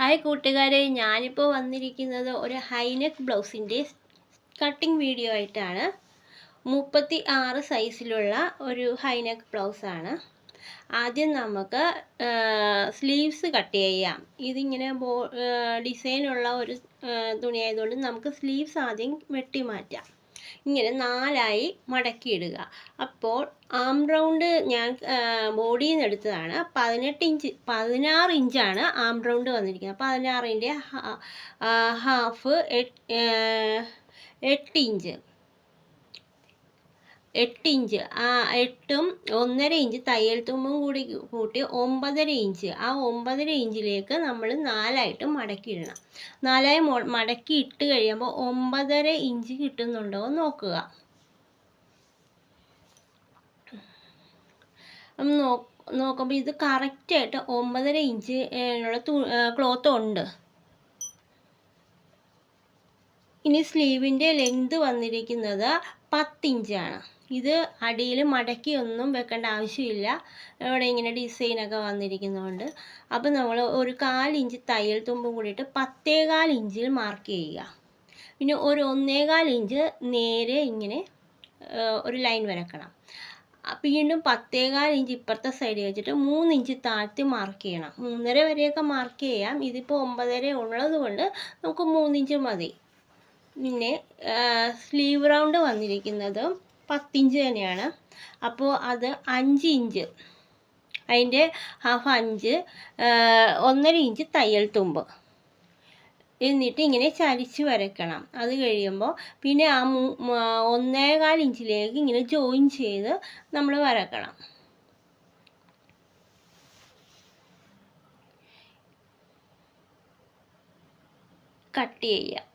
Hi കൂട്ടുകാരെ ഞാനിപ്പോൾ വന്നിരിക്കുന്നത് ഒരു ഹൈനെക്ക് ബ്ലൗസിന്റെ കട്ടിംഗ് വീഡിയോ ആയിട്ടാണ്. മുപ്പത്തി ആറ് സൈസിലുള്ള ഒരു ഹൈനെക്ക് ബ്ലൗസാണ് ആദ്യം നമുക്ക് സ്ലീവ്സ് കട്ട് ചെയ്യാം. ഇതിങ്ങനെ ബോ ഡിസൈനുള്ള ഒരു തുണിയായതുകൊണ്ട് നമുക്ക് സ്ലീവ്സ് ആദ്യം വെട്ടി മാറ്റാം. ഇങ്ങനെ നാലായി മടക്കിയിടുക. അപ്പോൾ ആം റൗണ്ട് ഞാൻ ബോഡിയിൽ നിന്ന് എടുത്തതാണ്. പതിനെട്ട് ഇഞ്ച് പതിനാറ് ഇഞ്ചാണ് ആം റൗണ്ട് വന്നിരിക്കുന്നത് പതിനാറിന്റെ ഹാഫ് എട്ട് ഇഞ്ച്. എട്ട് ഇഞ്ച്. ആ എട്ടും ഒന്നര ഇഞ്ച് തയ്യൽ തുമ്പും കൂടി കൂട്ടി ഒമ്പതര ഇഞ്ച്. ആ ഒമ്പതര ഇഞ്ചിലേക്ക് നമ്മൾ നാലായിട്ട് മടക്കിയിടണം. നാലായി മടക്കി ഇട്ട് കഴിയുമ്പോൾ ഒമ്പതര ഇഞ്ച് കിട്ടുന്നുണ്ടോ നോക്കുക. നോക്കുമ്പോൾ ഇത് കറക്റ്റായിട്ട് ഒമ്പതര ഇഞ്ച് ഉള്ള ക്ലോത്ത് ഉണ്ട്. ഇനി സ്ലീവിന്റെ ലെങ്ത് വന്നിരിക്കുന്നത് പത്തിഞ്ചാണ്. ഇത് അടിയിൽ മടക്കി ഒന്നും വെക്കേണ്ട ആവശ്യമില്ല. ഇവിടെ ഇങ്ങനെ ഡിസൈനൊക്കെ വന്നിരിക്കുന്നതുകൊണ്ട് അപ്പോൾ നമ്മൾ ഒരു ഇഞ്ച് തയ്യൽ തുമ്പും കൂടിയിട്ട് പത്തേകാൽ ഇഞ്ചിൽ മാർക്ക് ചെയ്യുക. പിന്നെ ഒരു ഒന്നേകാൽ ഇഞ്ച് നേരെ ഇങ്ങനെ ഒരു ലൈൻ വരക്കണം. വീണ്ടും പത്തേകാൽ ഇഞ്ച് ഇപ്പുറത്തെ സൈഡ് വെച്ചിട്ട് മൂന്ന് ഇഞ്ച് താഴ്ത്തി മാർക്ക് ചെയ്യണം. മൂന്നര വരെയൊക്കെ മാർക്ക് ചെയ്യാം. ഇതിപ്പോൾ ഒമ്പതര ഉള്ളത് കൊണ്ട് നമുക്ക് മൂന്നിഞ്ച് മതി. പിന്നെ സ്ലീവ് റൗണ്ട് വന്നിരിക്കുന്നത് പത്തിഞ്ച് തന്നെയാണ്. അപ്പോൾ അത് അഞ്ച് ഇഞ്ച്. അതിന്റെ ഹാഫ് അഞ്ച് ഒന്നര ഇഞ്ച് തയ്യൽ തുമ്പ്. എന്നിട്ട് ഇങ്ങനെ ചരിച്ച് വരക്കണം അത് കഴിയുമ്പോൾ പിന്നെ ആ ഒന്നേകാൽ ഇഞ്ചിലേക്ക് ഇങ്ങനെ ജോയിൻ ചെയ്ത് നമ്മൾ വരക്കണം. കട്ട് ചെയ്യുക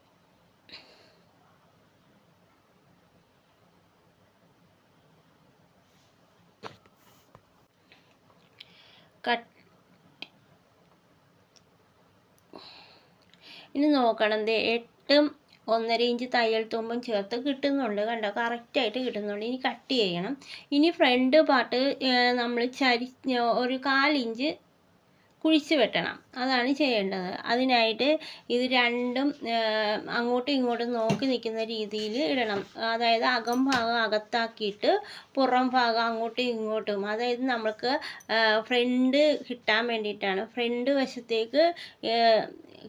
കട്ട് ഇനി നോക്കണം. ദേ എട്ടും ഒന്നര ഇഞ്ച് തയ്യൽ തുമ്പും ചേർത്ത് കിട്ടുന്നുണ്ട് കണ്ടോ? കറക്റ്റായിട്ട് കിട്ടുന്നുണ്ട്. ഇനി കട്ട് ചെയ്യണം. ഇനി ഫ്രണ്ട് പാർട്ട് നമ്മൾ ചരി ഒരു കാലിഞ്ച് കുഴിച്ച് വെട്ടണം. അതാണ് ചെയ്യേണ്ടത്. അതിനായിട്ട് ഇത് രണ്ടും അങ്ങോട്ടും ഇങ്ങോട്ടും നോക്കി നിൽക്കുന്ന രീതിയിൽ ഇടണം. അതായത് അകം ഭാഗം അകത്താക്കിയിട്ട് പുറം ഭാഗം അങ്ങോട്ടും ഇങ്ങോട്ടും. അതായത് നമ്മൾക്ക് ഫ്രണ്ട് കിട്ടാൻ വേണ്ടിയിട്ടാണ്. ഫ്രണ്ട് വശത്തേക്ക്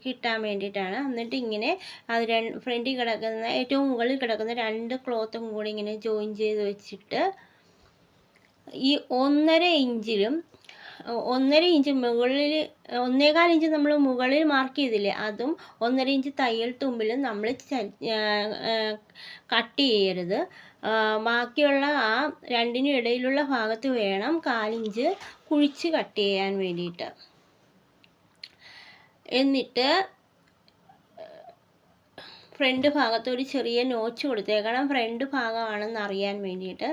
കിട്ടാൻ വേണ്ടിയിട്ടാണ്. എന്നിട്ട് ഇങ്ങനെ അത് രണ്ട് ഫ്രണ്ടിൽ കിടക്കുന്ന ഏറ്റവും മുകളിൽ കിടക്കുന്ന രണ്ട് ക്ലോത്തും കൂടി ഇങ്ങനെ ജോയിൻ ചെയ്ത് വെച്ചിട്ട് ഈ ഒന്നര ഇഞ്ചിലും ഒന്നര ഇഞ്ച് മുകളിൽ ഒന്നേകാൽ ഇഞ്ച് നമ്മൾ മുകളിൽ മാർക്ക് ചെയ്തില്ലേ അതും ഒന്നര ഇഞ്ച് തയ്യൽ തുമ്പിലും നമ്മൾ കട്ട് ചെയ്യരുത്. ബാക്കിയുള്ള ആ രണ്ടിനും ഇടയിലുള്ള ഭാഗത്ത് വേണം കാലിഞ്ച് കുഴിച്ച് കട്ട് ചെയ്യാൻ വേണ്ടിയിട്ട്. എന്നിട്ട് ഫ്രണ്ട് ഭാഗത്ത് ഒരു ചെറിയ നോച്ച് കൊടുത്തേക്കണം. ഫ്രണ്ട് ഭാഗമാണെന്ന് അറിയാൻ വേണ്ടിയിട്ട്.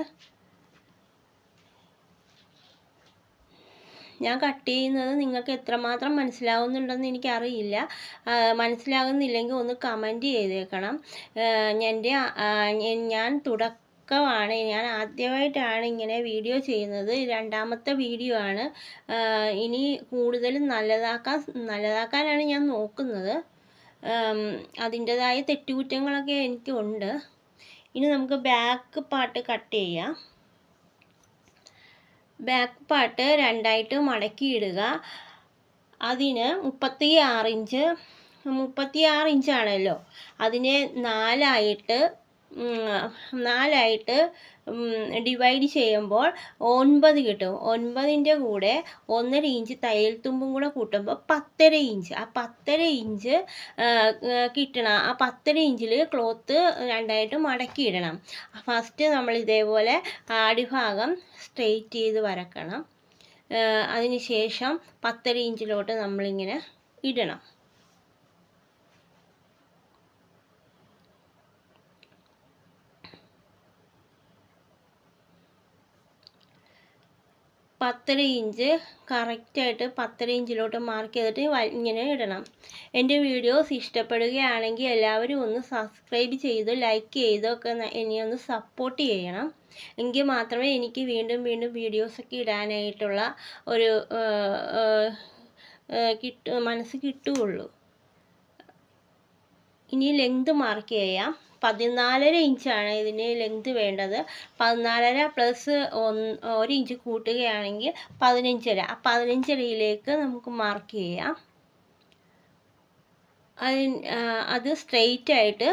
ഞാൻ കട്ട് ചെയ്യുന്നത് നിങ്ങൾക്ക് എത്രമാത്രം മനസ്സിലാവുന്നുണ്ടെന്ന് എനിക്കറിയില്ല. മനസ്സിലാകുന്നില്ലെങ്കിൽ ഒന്ന് കമന്റ് ചെയ്തേക്കണം. എന്റെ ഞാൻ തുടക്കമാണ്. ഞാൻ ആദ്യമായിട്ടാണ് ഇങ്ങനെ വീഡിയോ ചെയ്യുന്നത്. രണ്ടാമത്തെ വീഡിയോ ആണ്. ഇനി കൂടുതലും നല്ലതാക്കാൻ നല്ലതാക്കാനാണ് ഞാൻ നോക്കുന്നത്. അതിന്റെതായ തെറ്റുകുറ്റങ്ങളൊക്കെ എനിക്കുണ്ട് ഇനി നമുക്ക് ബാക്ക് പാർട്ട് കട്ട് ചെയ്യാം. ബാക്ക് പാർട്ട് രണ്ടായിട്ട് മടക്കിയിടുക. അതിന് മുപ്പത്തി ആറ് ഇഞ്ച് മുപ്പത്തി ആറ് ഇഞ്ചാണല്ലോ. അതിനെ നാലായിട്ട് നാലായിട്ട് ഡിവൈഡ് ചെയ്യുമ്പോൾ ഒൻപത് കിട്ടും. ഒൻപതിന്റെ കൂടെ ഒന്നര ഇഞ്ച് തയ്യൽ തുമ്പും കൂടെ കൂട്ടുമ്പോൾ പത്തര ഇഞ്ച് ആ പത്തര ഇഞ്ച് കിട്ടണം. ആ പത്തര ഇഞ്ചിൽ ക്ലോത്ത് രണ്ടായിട്ട് മടക്കിയിടണം ഫസ്റ്റ് നമ്മൾ ഇതേപോലെ അടിഭാഗം സ്ട്രെയിറ്റ് ചെയ്ത് വരക്കണം. അതിന് ശേഷം പത്തര ഇഞ്ചിലോട്ട് നമ്മളിങ്ങനെ ഇടണം. പത്തര ഇഞ്ച് കറക്റ്റായിട്ട് പത്തര ഇഞ്ചിലോട്ട് മാർക്ക് ചെയ്തിട്ട് ഇങ്ങനെ ഇടണം. എന്റെ വീഡിയോസ് ഇഷ്ടപ്പെടുകയാണെങ്കിൽ എല്ലാവരും ഒന്ന് സബ്സ്ക്രൈബ് ചെയ്ത് ലൈക്ക് ചെയ്തൊക്കെ എന്നെ ഒന്ന് സപ്പോർട്ട് ചെയ്യണം. എങ്കിൽ മാത്രമേ എനിക്ക് വീണ്ടും വീണ്ടും വീഡിയോസൊക്കെ ഇടാനായിട്ടുള്ള ഒരു കിട്ടു മനസ്സ് കിട്ടുകയുള്ളൂ. ഇനി ലെങ്ത് മാർക്ക് ചെയ്യാം. പതിനാലര ഇഞ്ചാണ് ഇതിന് ലെങ്ത് വേണ്ടത്. പതിനാലര പ്ലസ് ഒന്ന് ഒരു ഇഞ്ച് കൂട്ടുകയാണെങ്കിൽ പതിനഞ്ചര. ആ പതിനഞ്ചരയിലേക്ക് നമുക്ക് മാർക്ക് ചെയ്യാം. അതിന് അത് സ്ട്രെയിറ്റ് ആയിട്ട്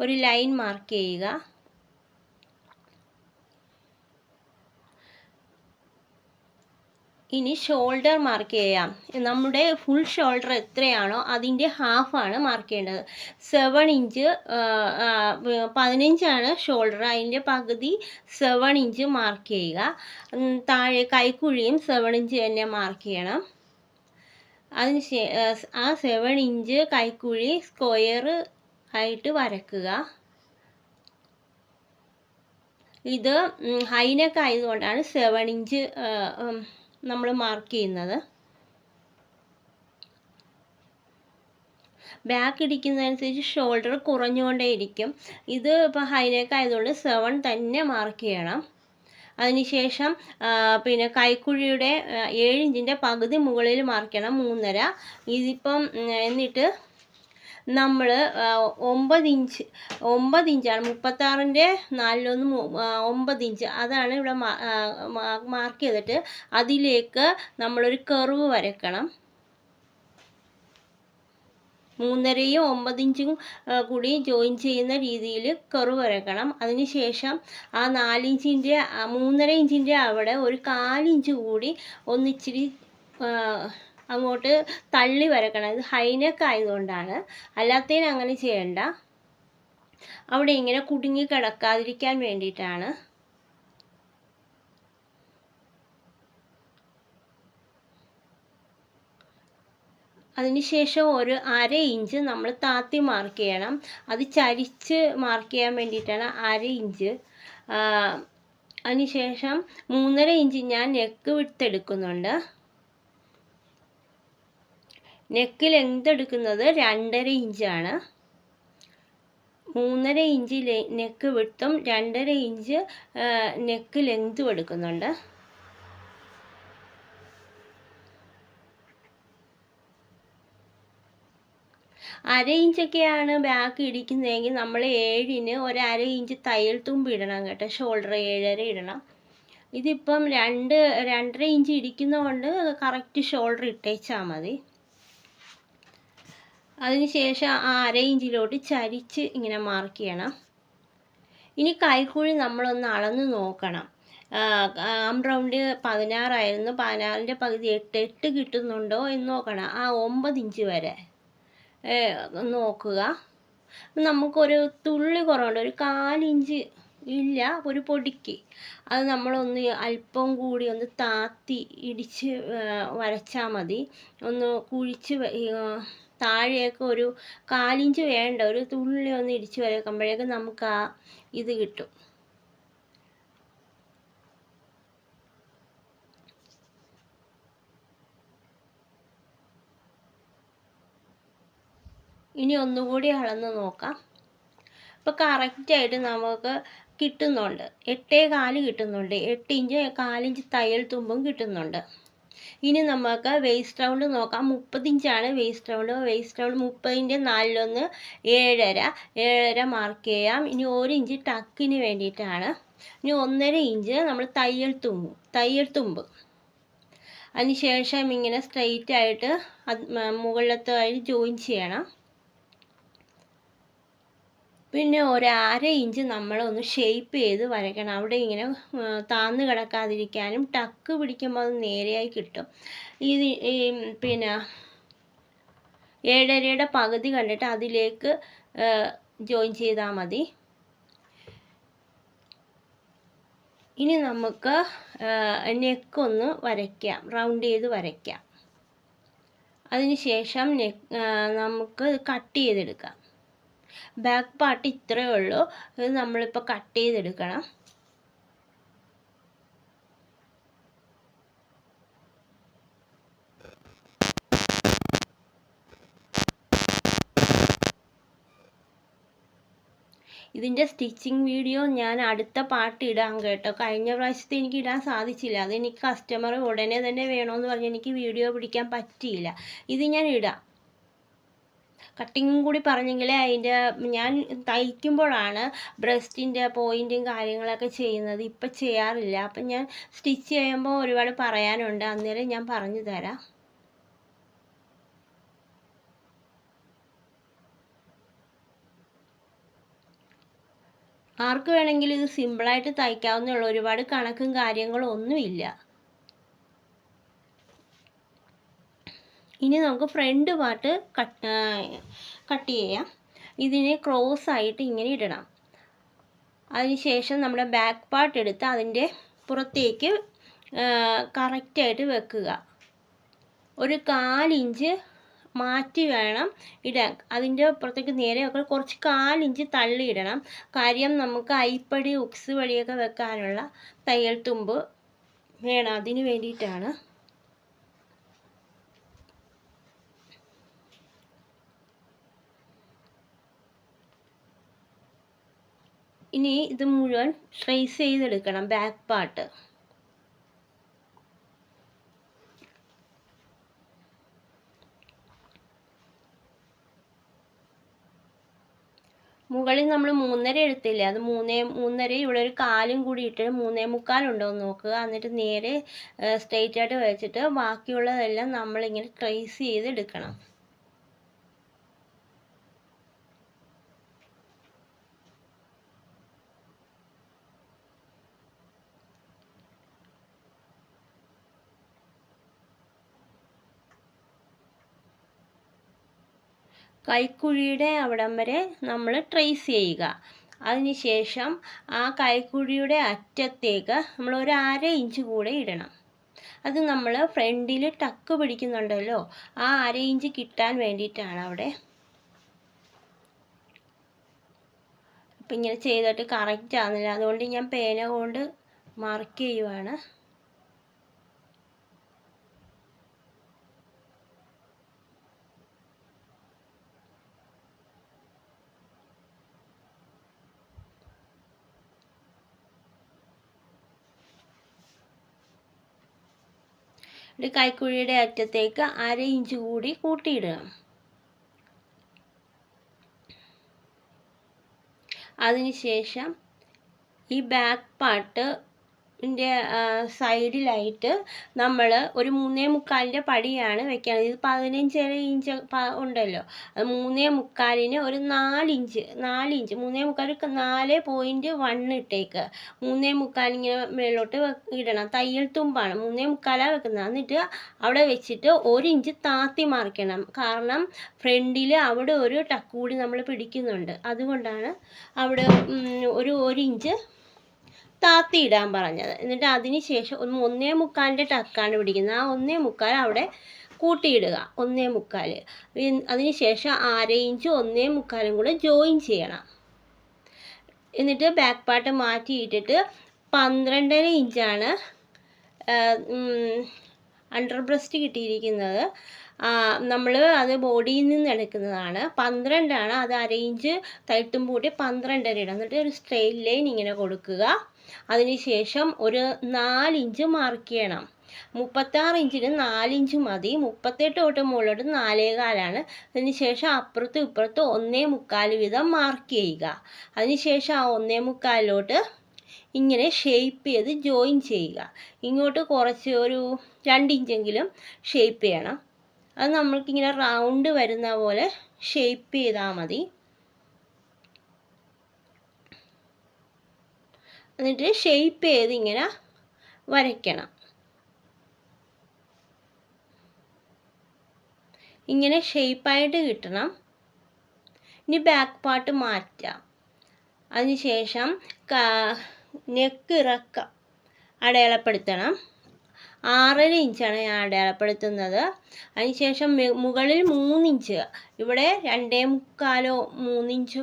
ഒരു ലൈൻ മാർക്ക് ചെയ്യുക. ഇനി ഷോൾഡർ മാർക്ക് ചെയ്യാം. നമ്മുടെ ഫുൾ ഷോൾഡർ എത്രയാണോ അതിന്റെ ഹാഫാണ് മാർക്ക് ചെയ്യേണ്ടത്. സെവൻ ഇഞ്ച് പതിനഞ്ചാണ് ഷോൾഡർ അതിന്റെ പകുതി സെവൻ ഇഞ്ച് മാർക്ക് ചെയ്യുക. താഴെ കൈക്കുഴിയും സെവൻ ഇഞ്ച് തന്നെ മാർക്ക് ചെയ്യണം. അതിന് ആ സെവൻ ഇഞ്ച് കൈക്കുഴി സ്ക്വയർ ആയിട്ട് വരക്കുക. ഇത് ഹൈനെക്ക് ആയതുകൊണ്ടാണ് സെവൻ ഇഞ്ച് നമ്മൾ മാർക്ക് ചെയ്യുന്നത്. ബാക്ക് ഇടിക്കുന്നതനുസരിച്ച് ഷോൾഡർ കുറഞ്ഞുകൊണ്ടേയിരിക്കും. ഇത് ഇപ്പോൾ ഹൈനേക്ക് ആയതുകൊണ്ട് സെവൻ തന്നെ മാർക്ക് ചെയ്യണം. അതിനുശേഷം പിന്നെ കൈക്കുഴിയുടെ ഏഴ് ഇഞ്ചിന്റെ പകുതി മുകളിൽ മാർക്ക് ചെയ്യണം മൂന്നര. ഇതിപ്പം എന്നിട്ട് നമ്മൾ ഒമ്പത് ഇഞ്ച് ഒമ്പത് ഇഞ്ചാണ്. മുപ്പത്താറിന്റെ നാലിലൊന്ന് ഒമ്പത് ഇഞ്ച്. അതാണ് ഇവിടെ മാർക്ക് ചെയ്തിട്ട് അതിലേക്ക് നമ്മളൊരു കർവ് വരയ്ക്കണം. മൂന്നരയും ഒമ്പത് ഇഞ്ചും കൂടി ജോയിൻ ചെയ്യുന്ന രീതിയിൽ കർവ് വരയ്ക്കണം. അതിനുശേഷം ആ നാലിഞ്ചിന്റെ മൂന്നര ഇഞ്ചിന്റെ അവിടെ ഒരു കാലിഞ്ച് കൂടി ഒന്നിച്ചിരി അങ്ങോട്ട് തള്ളി വരക്കണം. ഇത് ഹൈനെക്ക് ആയതുകൊണ്ടാണ്. അല്ലാത്തതിന് അങ്ങനെ ചെയ്യണ്ട. അവിടെ ഇങ്ങനെ കുടുങ്ങി കിടക്കാതിരിക്കാൻ വേണ്ടിയിട്ടാണ്. അതിനുശേഷം ഒരു അര ഇഞ്ച് നമ്മൾ താത്തി മാർക്ക് ചെയ്യണം. അത് ചരിച്ച് മാർക്ക് ചെയ്യാൻ വേണ്ടിയിട്ടാണ് അര ഇഞ്ച്. അതിനുശേഷം മൂന്നര ഇഞ്ച് ഞാൻ നെക്ക് വിട്ടെടുക്കുന്നുണ്ട് നെക്ക് ലെങ്ത് എടുക്കുന്നത് രണ്ടര ഇഞ്ചാണ്. മൂന്നര ഇഞ്ച് നെക്ക് വിട്ടും രണ്ടര ഇഞ്ച് നെക്ക് ലെങ്തും എടുക്കുന്നുണ്ട്. അര ഇഞ്ചൊക്കെയാണ് ബാക്ക് ഇടിക്കുന്നതെങ്കിൽ നമ്മൾ ഏഴിന് ഒരു അര ഇഞ്ച് തയ്യൽ തുമ്പ് ഇടണം കേട്ടോ ഷോൾഡർ ഏഴര ഇടണം. ഇതിപ്പം രണ്ട് രണ്ടര ഇഞ്ച് ഇടിക്കുന്നതുകൊണ്ട് കറക്റ്റ് ഷോൾഡർ ഇട്ടേച്ചാൽ മതി. അതിനുശേഷം ആ അര ഇഞ്ചിലോട്ട് ചരിച്ച് ഇങ്ങനെ മാർക്ക് ചെയ്യണം. ഇനി കൈക്കുഴി നമ്മളൊന്ന് അളന്ന് നോക്കണം. ആം റൗണ്ട് പതിനാറായിരുന്നു പതിനാറിന്റെ പകുതി എട്ട് എട്ട് കിട്ടുന്നുണ്ടോ എന്ന് നോക്കണം. ആ ഒമ്പത് ഇഞ്ച് വരെ. നോക്കുക. നമുക്കൊരു തുള്ളി കുറവുണ്ട്. ഒരു കാലിഞ്ച് ഇല്ല ഒരു പൊടിക്ക്. അത് നമ്മളൊന്ന് അല്പം കൂടി ഒന്ന് താത്തി ഇടിച്ച് വരച്ചാൽ മതി. ഒന്ന് കുഴിച്ച് താഴെയൊക്കെ ഒരു കാലിഞ്ച് വേണ്ട ഒരു തുള്ളി ഒന്ന് ഇടിച്ച് വരക്കുമ്പോഴേക്കും നമുക്ക് ആ ഇത് കിട്ടും. ഇനി ഒന്നുകൂടി അളന്ന് നോക്കാം. ഇപ്പോൾ കറക്റ്റായിട്ട് നമുക്ക് കിട്ടുന്നുണ്ട്. എട്ടേ കാൽ കിട്ടുന്നുണ്ട്. എട്ട് ഇഞ്ച് കാലിഞ്ച് തയ്യൽ തുമ്പും കിട്ടുന്നുണ്ട്. ഇനി നമുക്ക് വേസ്റ്റ് റൗണ്ട് നോക്കാം. മുപ്പത് ഇഞ്ചാണ് വേസ്റ്റ് റൗണ്ട് വേസ്റ്റ് റൗണ്ട് മുപ്പതിന്റെ നാലിലൊന്ന് ഏഴര. ഏഴര മാർക്ക് ചെയ്യാം. ഇനി ഒരു ഇഞ്ച് ടക്കിന് വേണ്ടിയിട്ടാണ്. ഇനി ഒന്നര ഇഞ്ച് നമ്മൾ തയ്യൽ തുമ്പ് തയ്യൽ തുമ്പ്. അതിന് ശേഷം ഇങ്ങനെ സ്ട്രെയിറ്റ് ആയിട്ട് മുകളിലത്തെ ജോയിൻ ചെയ്യണം. പിന്നെ ഒരു അര ഇഞ്ച് നമ്മളൊന്ന് ഷേപ്പ് ചെയ്ത് വരയ്ക്കണം. അവിടെ ഇങ്ങനെ താന്ന് കിടക്കാതിരിക്കാനും ടക്ക് പിടിക്കുമ്പോൾ അത് നേരെയായി കിട്ടും. ഇത് ഈ പിന്നെ ഏഴരയുടെ പകുതി കണ്ടിട്ട് അതിലേക്ക് ജോയിൻ ചെയ്താൽ മതി. ഇനി നമുക്ക് നെക്കൊന്ന് വരയ്ക്കാം. റൗണ്ട് ചെയ്ത് വരയ്ക്കാം. അതിനുശേഷം നെക്ക് നമുക്ക് കട്ട് ചെയ്തെടുക്കാം. ബാക്ക് പാർട്ട് ഇത്രയേ ഉള്ളൂ. ഇത് നമ്മളിപ്പോൾ കട്ട് ചെയ്തെടുക്കണം. ഇതിന്റെ സ്റ്റിച്ചിങ് വീഡിയോ ഞാൻ അടുത്ത പാട്ട് ഇടാം കേട്ടോ. കഴിഞ്ഞ പ്രാവശ്യത്തെ എനിക്ക് ഇടാൻ സാധിച്ചില്ല. അതെനിക്ക് കസ്റ്റമർ ഉടനെ തന്നെ വേണമെന്ന് പറഞ്ഞ് എനിക്ക് വീഡിയോ പിടിക്കാൻ പറ്റിയില്ല. ഇത് ഞാൻ ഇടാം. കട്ടിങ്ങും കൂടി പറഞ്ഞെങ്കിൽ അതിന്റെ ഞാൻ തയ്ക്കുമ്പോഴാണ് ബ്രസ്റ്റിന്റെ പോയിന്റും കാര്യങ്ങളൊക്കെ ചെയ്യുന്നത്. ഇപ്പം ചെയ്യാറില്ല. അപ്പം ഞാൻ സ്റ്റിച്ച് ചെയ്യുമ്പോൾ ഒരുപാട് പറയാനുണ്ട്. അന്നേരം ഞാൻ പറഞ്ഞു തരാം. ആർക്ക് വേണമെങ്കിലും ഇത് സിമ്പിളായിട്ട് തയ്ക്കാവുന്നേ ഒരുപാട് കണക്കും കാര്യങ്ങളും ഒന്നുമില്ല. ഇനി നമുക്ക് ഫ്രണ്ട് പാർട്ട് കട്ട് കട്ട് ചെയ്യാം. ഇതിനെ ക്രോസ് ആയിട്ട് ഇങ്ങനെ ഇടണം. അതിനുശേഷം നമ്മുടെ ബാക്ക് പാർട്ട് എടുത്ത് അതിന്റെ പുറത്തേക്ക് കറക്റ്റായിട്ട് വെക്കുക. ഒരു കാലിഞ്ച് മാറ്റി വേണം ഇടാൻ. അതിന്റെ പുറത്തേക്ക് നേരെ വെക്കണം. കുറച്ച് കാലിഞ്ച് തള്ളിയിടണം കാര്യം നമുക്ക് അരിപ്പടി ഉക്സ് വഴിയൊക്കെ വെക്കാനുള്ള തയ്യൽ തുമ്പ് വേണം. അതിന് വേണ്ടിയിട്ടാണ് ഇനി ഇത് മുഴുവൻ ട്രേസ് ചെയ്തെടുക്കണം ബാക്ക് പാർട്ട് മുകളിൽ നമ്മൾ മൂന്നര എടുത്തില്ലേ അത് മൂന്നേ മൂന്നര ഇവിടെ ഒരു കാലും കൂടി ഇട്ട് മൂന്നേ മുക്കാലുണ്ടോ എന്ന് നോക്കുക. എന്നിട്ട് നേരെ സ്ട്രെയിറ്റ് ആയിട്ട് വെച്ചിട്ട് ബാക്കിയുള്ളതെല്ലാം നമ്മളിങ്ങനെ ട്രേസ് ചെയ്ത് എടുക്കണം കൈക്കുഴിയുടെ അവിടം വരെ നമ്മൾ ട്രേസ് ചെയ്യുക. അതിനുശേഷം ആ കൈക്കുഴിയുടെ അറ്റത്തേക്ക് നമ്മൾ ഒരു അര ഇഞ്ച് കൂടെ ഇടണം. അത് നമ്മൾ ഫ്രണ്ടിൽ ടക്ക് പിടിക്കുന്നുണ്ടല്ലോ ആ അര ഇഞ്ച് കിട്ടാൻ വേണ്ടിയിട്ടാണ് അവിടെ. അപ്പം ഇങ്ങനെ ചെയ്തിട്ട് കറക്റ്റ് ആകുന്നില്ല അതുകൊണ്ട് ഞാൻ പേന കൊണ്ട് മാർക്ക് ചെയ്യുവാണ്. ഒരു കൈക്കുഴിയുടെ അറ്റത്തേക്ക് അര ഇഞ്ച് കൂടി കൂട്ടിയിടുക. അതിനുശേഷം ഈ ബാക്ക് പാർട്ട് സൈഡിലായിട്ട് നമ്മൾ ഒരു മൂന്നേ മുക്കാലിന്റെ പടിയാണ് വെക്കുന്നത് ഇത് പതിനഞ്ചര ഇഞ്ച് ഉണ്ടല്ലോ. അത് മൂന്നേ മുക്കാലിന് ഒരു നാലിഞ്ച് നാലിഞ്ച് മൂന്നേ മുക്കാൽ നാല് പോയിന്റ് വൺ ഇട്ടേക്ക്. മൂന്നേ മുക്കാലിങ്ങനെ മേളിലോട്ട് ഇടണം. തയ്യൽ തുമ്പാണ്. മൂന്നേ മുക്കാലാണ് വെക്കുന്നത്. എന്നിട്ട് അവിടെ വെച്ചിട്ട് ഒരു ഇഞ്ച് താത്തി മറിക്കണം. കാരണം ഫ്രണ്ടിൽ അവിടെ ഒരു ടക്കൂടി നമ്മൾ പിടിക്കുന്നുണ്ട്. അതുകൊണ്ടാണ് അവിടെ ഒരു ഒരു ഇഞ്ച് താത്തി ഇടാൻ പറഞ്ഞത്. എന്നിട്ട് അതിന് ശേഷം ഒന്ന് ഒന്നേ മുക്കാലിന്റെ ടക്കാണ് പിടിക്കുന്നത്. ആ ഒന്നേ മുക്കാൽ അവിടെ കൂട്ടിയിടുക. ഒന്നേ മുക്കാൽ. അതിന് ശേഷം അര ഇഞ്ച് ഒന്നേ മുക്കാലും കൂടെ ജോയിൻ ചെയ്യണം. എന്നിട്ട് ബാക്ക് പാർട്ട് മാറ്റിയിട്ടിട്ട് പന്ത്രണ്ടര ഇഞ്ചാണ് അണ്ടർ ബ്രസ്റ്റ് കിട്ടിയിരിക്കുന്നത്. നമ്മൾ അത് ബോഡിയിൽ നിന്ന് എടുക്കുന്നതാണ്. പന്ത്രണ്ടാണ് അത് അരയിഞ്ച് തയ്ട്ടും കൂട്ടി പന്ത്രണ്ടര ഇടാം എന്നിട്ട് ഒരു സ്ട്രെയിറ്റ് ലൈൻ ഇങ്ങനെ കൊടുക്കുക. അതിനുശേഷം ഒരു നാലിഞ്ച് മാർക്ക് ചെയ്യണം. മുപ്പത്താറ് ഇഞ്ചിന് നാലിഞ്ച് മതി. മുപ്പത്തെട്ട് തൊട്ട് മുകളിലോട്ട് നാലേകാലാണ് അതിനുശേഷം അപ്പുറത്തും ഇപ്പുറത്തും ഒന്നേ മുക്കാൽ വീതം മാർക്ക് ചെയ്യുക. അതിനുശേഷം ആ ഒന്നേ മുക്കാലിലോട്ട് ഇങ്ങനെ ഷേപ്പ് ചെയ്ത് ജോയിൻ ചെയ്യുക. ഇങ്ങോട്ട് കുറച്ച് ഒരു രണ്ട് ഇഞ്ചെങ്കിലും ഷേപ്പ് ചെയ്യണം. അത് നമ്മൾക്കിങ്ങനെ റൗണ്ട് വരുന്ന പോലെ ഷേപ്പ് ചെയ്താൽ മതി. എന്നിട്ട് ഷേപ്പ് ചെയ്ത് ഇങ്ങനെ വരയ്ക്കണം. ഇങ്ങനെ ഷേപ്പായിട്ട് കിട്ടണം. ഇനി ബാക്ക് പാർട്ട് മാറ്റാം. അതിനുശേഷം നെക്ക് ഇറക്കം. അടയാളപ്പെടുത്തണം. ആറര ഇഞ്ചാണ് ഞാൻ അടയാളപ്പെടുത്തുന്നത്. അതിനുശേഷം മുകളിൽ മൂന്നിഞ്ച് ഇവിടെ രണ്ടേ മുക്കാലോ മൂന്നിഞ്ച്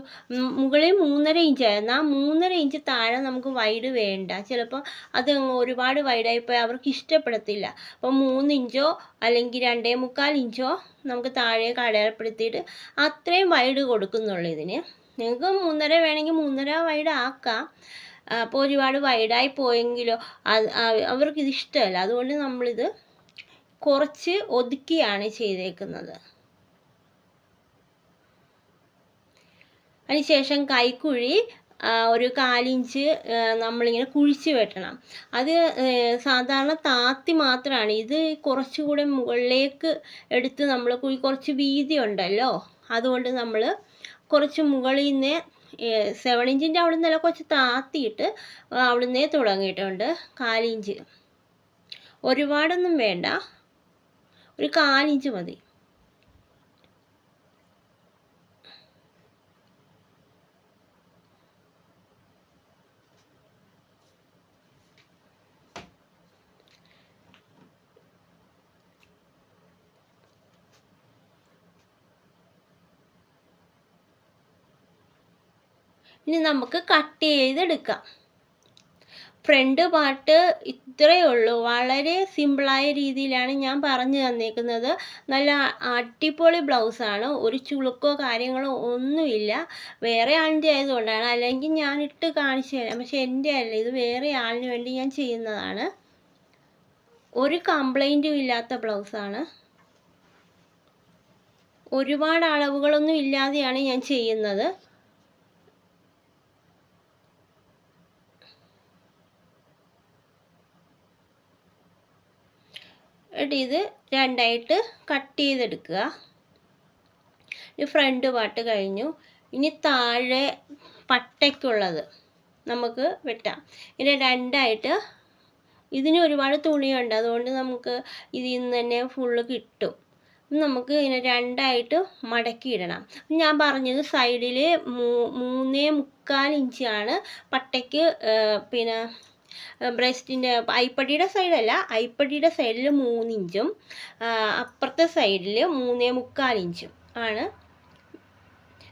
മുകളിൽ മൂന്നര ഇഞ്ച്. എന്നാൽ മൂന്നര ഇഞ്ച് താഴെ നമുക്ക് വൈഡ് വേണ്ട. ചിലപ്പോൾ അത് ഒരുപാട് വൈഡായിപ്പോയി അവർക്ക് ഇഷ്ടപ്പെടത്തില്ല. അപ്പോൾ മൂന്നിഞ്ചോ അല്ലെങ്കിൽ രണ്ടേ മുക്കാൽ ഇഞ്ചോ നമുക്ക് താഴേക്ക് അടയാളപ്പെടുത്തിയിട്ട് അത്രയും വൈഡ് കൊടുക്കുന്നുള്ളൂ ഇതിന്. നിങ്ങൾക്ക് മൂന്നര വേണമെങ്കിൽ മൂന്നര വൈഡ് ആക്കാം. അപ്പോൾ ഒരുപാട് വൈഡായി പോയെങ്കിലോ അവർക്ക് ഇഷ്ടമല്ല. അതുകൊണ്ട് നമ്മളിത് കുറച്ച് ഒതുക്കിയാണ് ചെയ്തേക്കുന്നത്. അതിനുശേഷം കൈക്കുഴി ഒരു കാലിഞ്ച് നമ്മളിങ്ങനെ കുഴിച്ച് വെട്ടണം. അത് സാധാരണ താത്തി മാത്രമാണ് ഇത് കുറച്ചുകൂടെ മുകളിലേക്ക് എടുത്ത് നമ്മൾ കുഴി കുറച്ച് വീതി ഉണ്ടല്ലോ അതുകൊണ്ട് നമ്മൾ കുറച്ച് മുകളിൽ നിന്ന് സെവൻ ഇഞ്ചിന്റെ അവിടെ നിന്നല്ല കുറച്ച് താത്തിയിട്ട് അവിടെ നിന്നേ തുടങ്ങിയിട്ടുണ്ട്. കാലിഞ്ച്. ഒരുപാടൊന്നും വേണ്ട. ഒരു കാലിഞ്ച് മതി. ഇനി നമുക്ക് കട്ട് ചെയ്തെടുക്കാം. ഫ്രണ്ട് പാർട്ട് ഇത്രയേ ഉള്ളൂ. വളരെ സിമ്പിളായ രീതിയിലാണ് ഞാൻ പറഞ്ഞു തന്നേക്കുന്നത്. നല്ല അടിപൊളി ബ്ലൗസാണ് ഒരു ചുളുക്കോ കാര്യങ്ങളോ ഒന്നുമില്ല. വേറെ ആളിന്റെ ആയതുകൊണ്ടാണ്. അല്ലെങ്കിൽ ഞാൻ ഇട്ട് കാണിച്ചു തരാം. പക്ഷെ എന്റെ അല്ല. ഇത് വേറെ ആളിന് വേണ്ടി ഞാൻ ചെയ്യുന്നതാണ്. ഒരു കംപ്ലൈന്റും ഇല്ലാത്ത ബ്ലൗസാണ് ഒരുപാട് അളവുകളൊന്നും ഇല്ലാതെയാണ് ഞാൻ ചെയ്യുന്നത്. എന്നിട്ട് ഇത് രണ്ടായിട്ട് കട്ട് ചെയ്തെടുക്കുക. ഈ ഫ്രണ്ട് പാട്ട് കഴിഞ്ഞു. ഇനി താഴെ പട്ടയ്ക്കുള്ളത് നമുക്ക് വെട്ടാം. ഇനി രണ്ടായിട്ട് ഇതിന് ഒരുപാട് തുണിയുണ്ട്. അതുകൊണ്ട് നമുക്ക് ഇതിൽ നിന്ന് തന്നെ ഫുള്ള് കിട്ടും. നമുക്ക് ഇതിനെ രണ്ടായിട്ട് മടക്കിയിടണം ഞാൻ പറഞ്ഞത് സൈഡിൽ മൂന്നേ മുക്കാൽ ഇഞ്ചാണ് പട്ടയ്ക്ക് പിന്നെ ബ്രസ്റ്റിന്റെ ഐപ്പടിയുടെ സൈഡല്ല ഐപ്പടിയുടെ സൈഡിൽ മൂന്നിഞ്ചും അപ്പുറത്തെ സൈഡിൽ മൂന്നേ മുക്കാൽ ഇഞ്ചും ആണ്.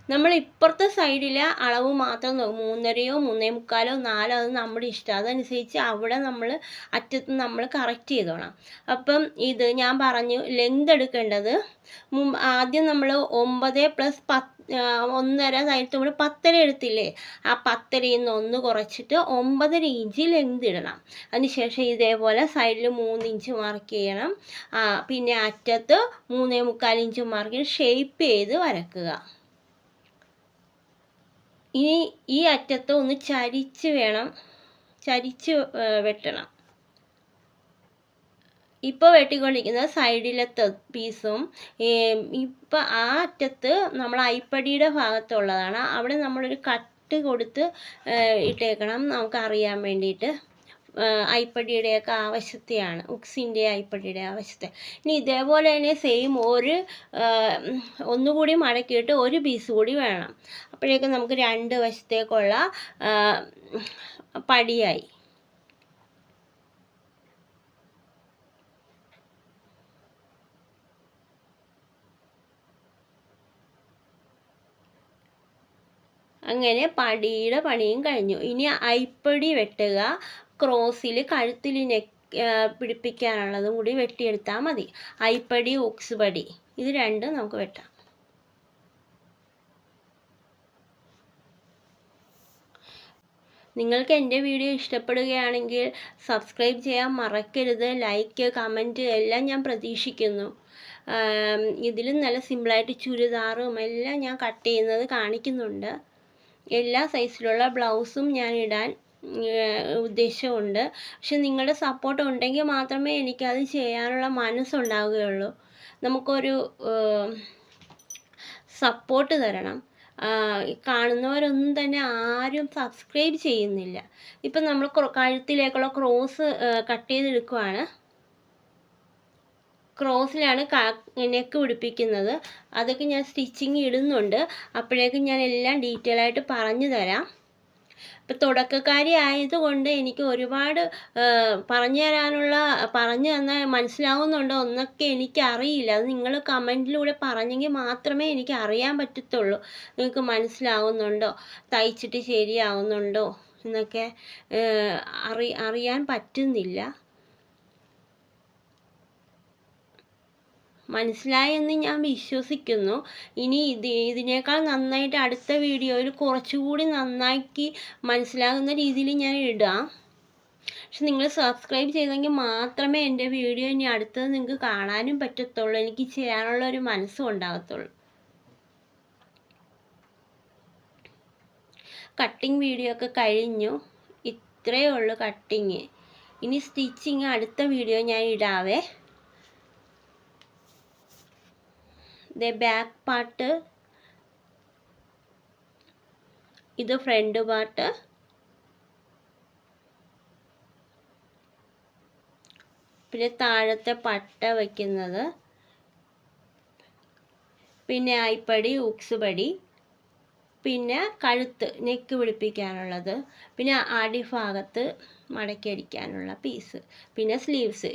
നമ്മൾ ഇപ്പുറത്തെ സൈഡിലെ അളവ് മാത്രം നോക്കും മൂന്നരയോ മൂന്നേ മുക്കാലോ നാലോ അത് നമ്മുടെ ഇഷ്ടം. അതനുസരിച്ച് അവിടെ നമ്മൾ അറ്റത്ത് നമ്മൾ കറക്റ്റ് ചെയ്തോണം അപ്പം ഇത് ഞാൻ പറഞ്ഞു ലെങ്ത് എടുക്കേണ്ടത് ആദ്യം നമ്മൾ ഒമ്പത് പ്ലസ് പത്ത് ഒന്നര നേരത്തെ നമ്മൾ പത്തര എടുത്തില്ലേ? ആ പത്തരയിൽ നിന്ന് ഒന്ന് കുറച്ചിട്ട് ഒമ്പതര ഇഞ്ച് ലെങ്ത് ഇടണം. അതിനുശേഷം ഇതേപോലെ സൈഡിൽ മൂന്ന് ഇഞ്ച് മാർക്ക് ചെയ്യണം. പിന്നെ അറ്റത്ത് മൂന്നേ മുക്കാൽ ഇഞ്ച് മാർക്ക് ഷേപ്പ് ചെയ്ത് വരക്കുക. ഇനി ഈ അറ്റത്ത് ഒന്ന് ചരിച്ച് വേണം. ചരിച്ച് വെട്ടണം. ഇപ്പോൾ വെട്ടിക്കൊണ്ടിരിക്കുന്ന സൈഡിലത്തെ പീസും ഇപ്പോൾ ആ അറ്റത്ത് നമ്മൾ അരിപ്പടിയുടെ ഭാഗത്തുള്ളതാണ്. അവിടെ നമ്മളൊരു കട്ട് കൊടുത്ത് ഇട്ടേക്കണം നമുക്ക് അറിയാൻ വേണ്ടിയിട്ട് അയ്പടിയുടെയൊക്കെ ആവശ്യത്തെയാണ്. ഉക്സിന്റെ അയ്പടിയുടെ ആവശ്യത്തെ. ഇനി ഇതേപോലെ തന്നെ സെയിം ഒരു ഒന്നുകൂടി മടക്കിയിട്ട് ഒരു പീസ് കൂടി വേണം. അപ്പോഴേക്കും നമുക്ക് രണ്ട് വശത്തേക്കുള്ള പടിയായി. അങ്ങനെ പടിയുടെ പണിയും കഴിഞ്ഞു. ഇനി അരിപ്പടി വെട്ടുക ക്രോസിൽ കഴുത്തിൽ നെക്ക് പിടിപ്പിക്കാനുള്ളതും കൂടി വെട്ടിയെടുത്താൽ മതി. അരിപ്പടി ഓക്സ് പടി. ഇത് രണ്ടും നമുക്ക് വെട്ടാം. നിങ്ങൾക്ക് എന്റെ വീഡിയോ ഇഷ്ടപ്പെടുകയാണെങ്കിൽ സബ്സ്ക്രൈബ് ചെയ്യാൻ മറക്കരുത് ലൈക്ക് കമന്റ് എല്ലാം ഞാൻ പ്രതീക്ഷിക്കുന്നു. ഇതിലും നല്ല സിമ്പിളായിട്ട് ചുരിദാറും എല്ലാം ഞാൻ കട്ട് ചെയ്യുന്നത് കാണിക്കുന്നുണ്ട്. എല്ലാ സൈസിലുള്ള ബ്ലൗസും ഞാൻ ഇടാൻ ഉദ്ദേശമുണ്ട്. പക്ഷെ നിങ്ങളുടെ സപ്പോർട്ട് ഉണ്ടെങ്കിൽ മാത്രമേ എനിക്കത് ചെയ്യാനുള്ള മനസ്സുണ്ടാവുകയുള്ളൂ. നമുക്കൊരു സപ്പോർട്ട് തരണം. കാണുന്നവരൊന്നും തന്നെ ആരും സബ്സ്ക്രൈബ് ചെയ്യുന്നില്ല. ഇപ്പം നമ്മൾ കഴുത്തിലേക്കുള്ള ക്രോസ് കട്ട് ചെയ്തെടുക്കുവാണ്. ക്രോസിലാണ് നെക്ക് പിടിപ്പിക്കുന്നത്. അതൊക്കെ ഞാൻ സ്റ്റിച്ചിങ് ഇടുന്നുണ്ട്. അപ്പോഴേക്കും ഞാൻ എല്ലാം ഡീറ്റെയിൽ ആയിട്ട് പറഞ്ഞു തരാം. ഇപ്പം തുടക്കക്കാരി ആയതുകൊണ്ട് എനിക്ക് ഒരുപാട് പറഞ്ഞു തരാനുള്ള പറഞ്ഞു തന്നാൽ മനസ്സിലാവുന്നുണ്ടോ ഒന്നൊക്കെ എനിക്കറിയില്ല. അത് നിങ്ങൾ കമന്റിലൂടെ പറഞ്ഞെങ്കിൽ മാത്രമേ എനിക്ക് അറിയാൻ പറ്റത്തുള്ളൂ. നിങ്ങൾക്ക് മനസ്സിലാവുന്നുണ്ടോ? തയ്ച്ചിട്ട് ശരിയാവുന്നുണ്ടോ? എന്നൊക്കെ അറി അറിയാൻ പറ്റുന്നില്ല. മനസ്സിലായെന്ന് ഞാൻ വിശ്വസിക്കുന്നു. ഇനി ഇത് ഇതിനേക്കാൾ നന്നായിട്ട് അടുത്ത വീഡിയോയിൽ കുറച്ചുകൂടി നന്നാക്കി മനസ്സിലാകുന്ന രീതിയിൽ ഞാൻ ഇടാം. പക്ഷെ നിങ്ങൾ സബ്സ്ക്രൈബ് ചെയ്തെങ്കിൽ മാത്രമേ എന്റെ വീഡിയോ ഇനി അടുത്തത് നിങ്ങൾക്ക് കാണാനും പറ്റത്തുള്ളൂ. എനിക്ക് ചെയ്യാനുള്ള ഒരു മനസ്സും ഉണ്ടാകത്തുള്ളൂ. കട്ടിങ് വീഡിയോ ഒക്കെ കഴിഞ്ഞു. ഇത്രയേ ഉള്ളൂ കട്ടിങ് ഇനി സ്റ്റിച്ചിങ് അടുത്ത വീഡിയോ ഞാൻ ഇടാവേ. ദേ ബാക്ക് പാർട്ട് ഇത് ഫ്രണ്ട് പാർട്ട് പിന്നെ താഴത്തെ പട്ട വയ്ക്കുന്നത് പിന്നെ ആയിപ്പടി ഉക്സ് പടി പിന്നെ കഴുത്ത് നെക്ക് പിടിപ്പിക്കാനുള്ളത്. പിന്നെ അടിഭാഗത്ത് മടക്കി അടിക്കാനുള്ള പീസ്. പിന്നെ സ്ലീവ്സ്.